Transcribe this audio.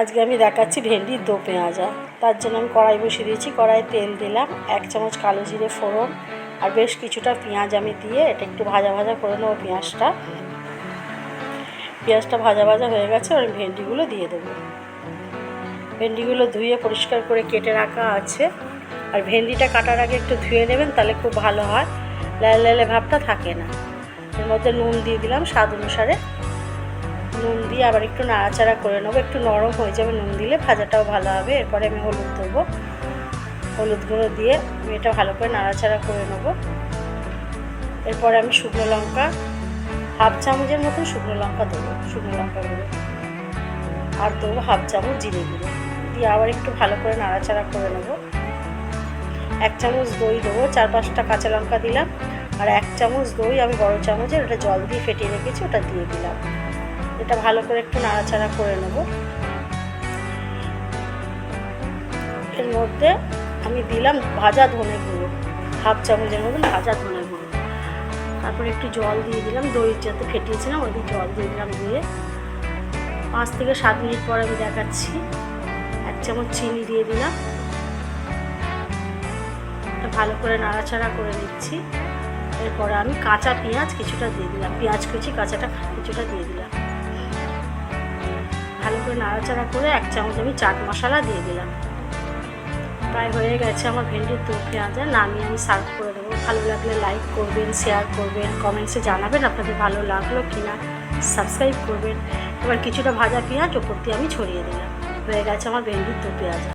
আজকে আমি দেখাচ্ছি ভেন্ডির দো পেঁয়াজা তার জন্য আমি কড়াই বসিয়ে দিয়েছি। কড়াই তেল দিলাম, এক চামচ কালো জিরে ফোড়ন আর বেশ কিছুটা পেঁয়াজ আমি দিয়ে এটা একটু ভাজা ভাজা করে নেব পেঁয়াজটা। পেঁয়াজটা ভাজা ভাজা হয়ে গেছে আমি ভেন্ডিগুলো দিয়ে দেবো। ভেন্ডিগুলো ধুয়ে পরিষ্কার করে কেটে রাখা আছে। আর ভেন্ডিটা কাটার আগে একটু ধুয়ে নেবেন, তাহলে খুব ভালো হয়। লাল লালে ভাবটা থাকে না। এর মধ্যে নুন দিয়ে দিলাম, স্বাদ অনুসারে। নুন দিয়ে আবার একটু নাড়াচাড়া করে নেব। একটু নরম হয়ে যাবে নুন দিলে ভাজাটাও ভালো হবে। এরপরে আমি হলুদ দেবো। হলুদ গুঁড়ো দিয়ে আমি এটা ভালো করে নাড়াচাড়া করে নেব। এরপরে আমি শুকনো লঙ্কা, হাফ চামচের মতো শুকনো লঙ্কা দেবো, শুকনো লঙ্কা গুঁড়ো। আর দেবো হাফ চামচ জিরে গুঁড়ো। দিয়ে আবার একটু ভালো করে নাড়াচাড়া করে নেব। এক চামচ দই দেবো, চার পাঁচটা কাঁচা লঙ্কা দিলাম। আর এক চামচ দই আমি বড় চামচের, ওটা জল দিয়ে ফেটিয়ে রেখেছি, ওটা দিয়ে দিলাম। এটা ভালো করে একটু নাড়াচাড়া করে নেব। এর মধ্যে আমি দিলাম ভাজা ধনে গুঁড়ো হাফ চামচের মতন ভাজা ধনে গুঁড়ো তারপরে একটু জল দিয়ে দিলাম, দই যাতে ফেটিয়েছিলাম, ওই জল দিয়ে দিলাম দিয়ে। পাঁচ থেকে সাত মিনিট পর আমি দেখাচ্ছি। এক চামচ চিনি দিয়ে দিলাম। ভালো করে নাড়াচাড়া করে নিচ্ছি। এরপরে আমি কাঁচা পেঁয়াজ কিছুটা দিয়ে দিলাম। পেঁয়াজ কুচি, কাঁচাটা কিছুটা দিয়ে দিলাম। নাড়াচাড়া করে এক চামচ আমি চাট মশলা দিয়ে দিলাম। প্রায় হয়ে গেছে আমার ভেন্ডির দু পেঁয়াজা নামিয়ে আমি সার্ভ করে দেবো। ভালো লাগলে লাইক করবেন, শেয়ার করবেন, কমেন্টসে জানাবেন আপনাদের ভালো লাগল কি না সাবস্ক্রাইব করবেন। এবার কিছুটা ভাজা পেঁয়াজ ওপর দিয়ে আমি ছড়িয়ে দিলাম। হয়ে গেছে আমার ভেন্ডির দু পেঁয়াজা